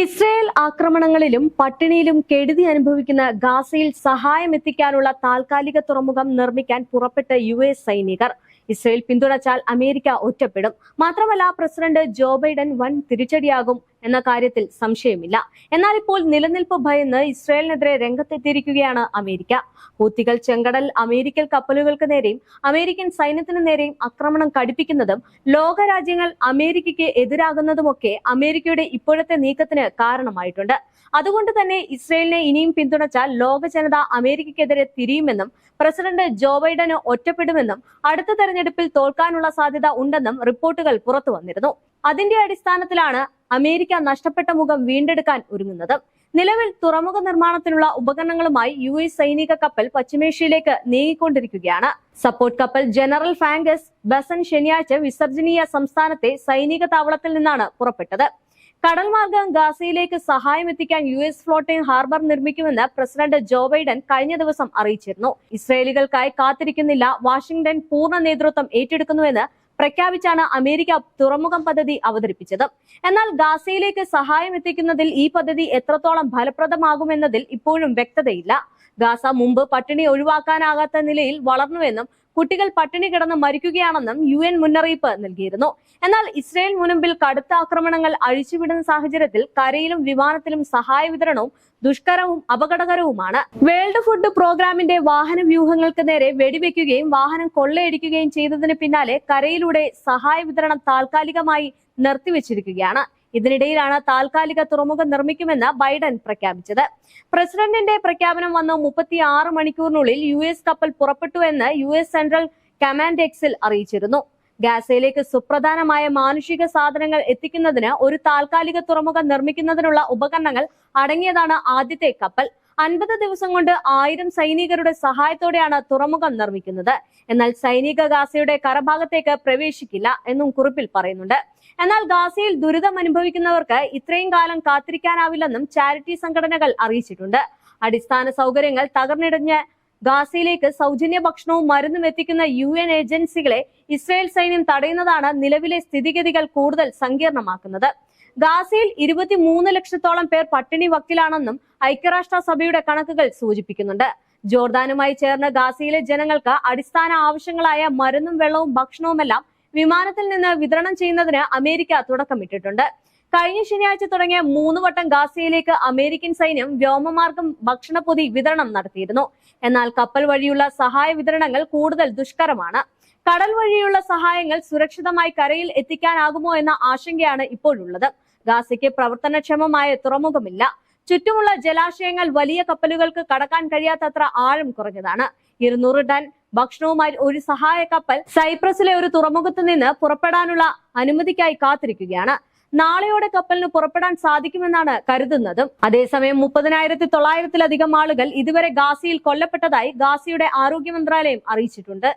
Israel ആക്രമണങ്ങളിലും പട്ടിണിയിലും കെടുതി അനുഭവിക്കുന്ന ഗാസയിൽ സഹായം എത്തിക്കാനുള്ള താൽക്കാലിക തുറമുഖം നിർമ്മിക്കാൻ പുറപ്പെട്ട യു എസ് സൈനികർ. ഇസ്രയേൽ പിന്തുണച്ചാൽ അമേരിക്ക ഒറ്റപ്പെടും. മാത്രമല്ല പ്രസിഡന്റ് ജോ ബൈഡൻ വൻ തിരിച്ചടിയാകും. എന്ന കാര്യത്തിൽ സംശയമില്ല. എന്നാൽ ഇപ്പോൾ നിലനിൽപ്പ് ഭയന്ന് ഇസ്രായേലിനെതിരെ രംഗത്തെത്തിയിരിക്കുകയാണ് അമേരിക്ക. ഹൂത്തികൾ ചെങ്കടൽ അമേരിക്കൻ കപ്പലുകൾക്ക് നേരെയും അമേരിക്കൻ സൈന്യത്തിന് നേരെയും ആക്രമണം കടുപ്പിക്കുന്നതും ലോകരാജ്യങ്ങൾ അമേരിക്കയ്ക്ക് എതിരാകുന്നതുമൊക്കെ അമേരിക്കയുടെ ഇപ്പോഴത്തെ നീക്കത്തിന് കാരണമായിട്ടുണ്ട്. അതുകൊണ്ട് തന്നെ ഇസ്രയേലിനെ ഇനിയും പിന്തുണച്ചാൽ ലോക ജനത അമേരിക്കയ്ക്കെതിരെ തിരിയുമെന്നും പ്രസിഡന്റ് ജോ ബൈഡന് ഒറ്റപ്പെടുമെന്നും അടുത്ത തെരഞ്ഞെടുപ്പിൽ തോൽക്കാനുള്ള സാധ്യത ഉണ്ടെന്നും റിപ്പോർട്ടുകൾ പുറത്തു വന്നിരുന്നു അതിന്റെ അടിസ്ഥാനത്തിലാണ് അമേരിക്ക നഷ്ടപ്പെട്ട മുഖം വീണ്ടെടുക്കാൻ ഒരുങ്ങുന്നത്. നിലവിൽ തുറമുഖ നിർമ്മാണത്തിനുള്ള ഉപകരണങ്ങളുമായി യു എസ് സൈനിക കപ്പൽ പശ്ചിമേഷ്യയിലേക്ക് നീങ്ങിക്കൊണ്ടിരിക്കുകയാണ്. സപ്പോർട്ട് കപ്പൽ ജനറൽ ഫാങ്കസ് ബസൻ ശനിയാഴ്ച വിസർജനീയ സംസ്ഥാനത്തെ സൈനിക താവളത്തിൽ നിന്നാണ് പുറപ്പെട്ടത്. കടൽ മാർഗം ഗാസയിലേക്ക് സഹായം എത്തിക്കാൻ യു എസ് ഫ്ലോട്ടിംഗ് ഹാർബർ നിർമ്മിക്കുമെന്ന് പ്രസിഡന്റ് ജോ ബൈഡൻ കഴിഞ്ഞ ദിവസം അറിയിച്ചിരുന്നു. ഇസ്രയേലികൾക്കായി കാത്തിരിക്കുന്നില്ല വാഷിംഗ്ടൺ പൂർണ നേതൃത്വം ഏറ്റെടുക്കുന്നുവെന്ന് പ്രഖ്യാപിച്ചാണ് അമേരിക്ക തുറമുഖം പദ്ധതി അവതരിപ്പിച്ചത്. എന്നാൽ ഗാസയിലേക്ക് സഹായം എത്തിക്കുന്നതിൽ ഈ പദ്ധതി എത്രത്തോളം ഫലപ്രദമാകുമെന്നതിൽ ഇപ്പോഴും വ്യക്തതയില്ല. ഗാസ മുമ്പ് പട്ടിണി ഒഴിവാക്കാനാകാത്ത നിലയിൽ വളർന്നുവെന്നും കുട്ടികൾ പട്ടിണി കിടന്ന് മരിക്കുകയാണെന്നും യു എൻ മുന്നറിയിപ്പ് നൽകിയിരുന്നു. എന്നാൽ ഇസ്രയേൽ മുൻപിൽ കടുത്ത ആക്രമണങ്ങൾ അഴിച്ചുവിടുന്ന സാഹചര്യത്തിൽ കരയിലും വിമാനത്തിലും സഹായ വിതരണവും ദുഷ്കരവും അപകടകരവുമാണ്. വേൾഡ് ഫുഡ് പ്രോഗ്രാമിന്റെ വാഹന വ്യൂഹങ്ങൾക്ക് നേരെ വെടിവെക്കുകയും വാഹനം കൊള്ളയടിക്കുകയും ചെയ്തതിന് പിന്നാലെ കരയിലൂടെ സഹായ വിതരണം താൽക്കാലികമായി നിർത്തിവെച്ചിരിക്കുകയാണ്. ഇതിനിടയിലാണ് താൽക്കാലിക തുറമുഖം നിർമ്മിക്കുമെന്ന് ബൈഡൻ പ്രഖ്യാപിച്ചത്. പ്രസിഡന്റിന്റെ പ്രഖ്യാപനം വന്ന മുപ്പത്തി ആറ് മണിക്കൂറിനുള്ളിൽ യു കപ്പൽ പുറപ്പെട്ടു എന്ന് യു സെൻട്രൽ കമാൻഡ് എക്സിൽ അറിയിച്ചിരുന്നു. ഗാസയിലേക്ക് സുപ്രധാനമായ മാനുഷിക സാധനങ്ങൾ എത്തിക്കുന്നതിന് ഒരു താൽക്കാലിക തുറമുഖം നിർമ്മിക്കുന്നതിനുള്ള ഉപകരണങ്ങൾ അടങ്ങിയതാണ് ആദ്യത്തെ കപ്പൽ. അൻപത് ദിവസം കൊണ്ട് ആയിരം സൈനികരുടെ സഹായത്തോടെയാണ് തുറമുഖം നിർമ്മിക്കുന്നത്. എന്നാൽ സൈനിക ഗാസയുടെ കരഭാഗത്തേക്ക് പ്രവേശിക്കില്ല എന്നും കുറിപ്പിൽ പറയുന്നുണ്ട്. എന്നാൽ ഗാസയിൽ ദുരിതം അനുഭവിക്കുന്നവർക്ക് ഇത്രയും കാലം കാത്തിരിക്കാനാവില്ലെന്നും ചാരിറ്റി സംഘടനകൾ അറിയിച്ചിട്ടുണ്ട്. അടിസ്ഥാന സൗകര്യങ്ങൾ തകർന്നിടഞ്ഞ് ഗാസയിലേക്ക് സൗജന്യ ഭക്ഷണവും മരുന്നും എത്തിക്കുന്ന യു എൻ ഏജൻസികളെ ഇസ്രായേൽ സൈന്യം തടയുന്നതാണ് നിലവിലെ സ്ഥിതിഗതികൾ കൂടുതൽ സങ്കീർണമാക്കുന്നത്. ഗാസയിൽ ഇരുപത്തിമൂന്ന് ലക്ഷത്തോളം പേർ പട്ടിണി വക്കിലാണെന്നും ഐക്യരാഷ്ട്ര സഭയുടെ കണക്കുകൾ സൂചിപ്പിക്കുന്നുണ്ട്. ജോർദാനുമായി ചേർന്ന് ഗാസയിലെ ജനങ്ങൾക്ക് അടിസ്ഥാന ആവശ്യങ്ങളായ മരുന്നും വെള്ളവും ഭക്ഷണവുമെല്ലാം വിമാനത്തിൽ നിന്ന് വിതരണം ചെയ്യുന്നതിന് അമേരിക്ക തുടക്കമിട്ടിട്ടുണ്ട്. കഴിഞ്ഞ ശനിയാഴ്ച തുടങ്ങിയ മൂന്ന് വട്ടം ഗാസയിലേക്ക് അമേരിക്കൻ സൈന്യം വ്യോമമാർഗം ഭക്ഷണപ്പൊതി വിതരണം നടത്തിയിരുന്നു. എന്നാൽ കപ്പൽ വഴിയുള്ള സഹായ വിതരണങ്ങൾ കൂടുതൽ ദുഷ്കരമാണ്. കടൽ വഴിയുള്ള സഹായങ്ങൾ സുരക്ഷിതമായി കരയിൽ എത്തിക്കാനാകുമോ എന്ന ആശങ്കയാണ് ഇപ്പോഴുള്ളത്. ഗാസയ്ക്ക് പ്രവർത്തനക്ഷമമായ തുറമുഖമില്ല. ചുറ്റുമുള്ള ജലാശയങ്ങൾ വലിയ കപ്പലുകൾക്ക് കടക്കാൻ കഴിയാത്തത്ര ആഴം കുറഞ്ഞതാണ്. ഇരുന്നൂറ് ടൺ ഭക്ഷണവുമായി ഒരു സഹായ കപ്പൽ സൈപ്രസിലെ ഒരു തുറമുഖത്ത് നിന്ന് പുറപ്പെടാനുള്ള അനുമതിക്കായി കാത്തിരിക്കുകയാണ്. നാളെയോടെ കപ്പലിന് പുറപ്പെടാൻ സാധിക്കുമെന്നാണ് കരുതുന്നതും. അതേസമയം മുപ്പതിനായിരത്തി തൊള്ളായിരത്തിലധികം ആളുകൾ ഇതുവരെ ഗാസിയിൽ കൊല്ലപ്പെട്ടതായി ഗാസിയുടെ ആരോഗ്യ മന്ത്രാലയം അറിയിച്ചിട്ടുണ്ട്.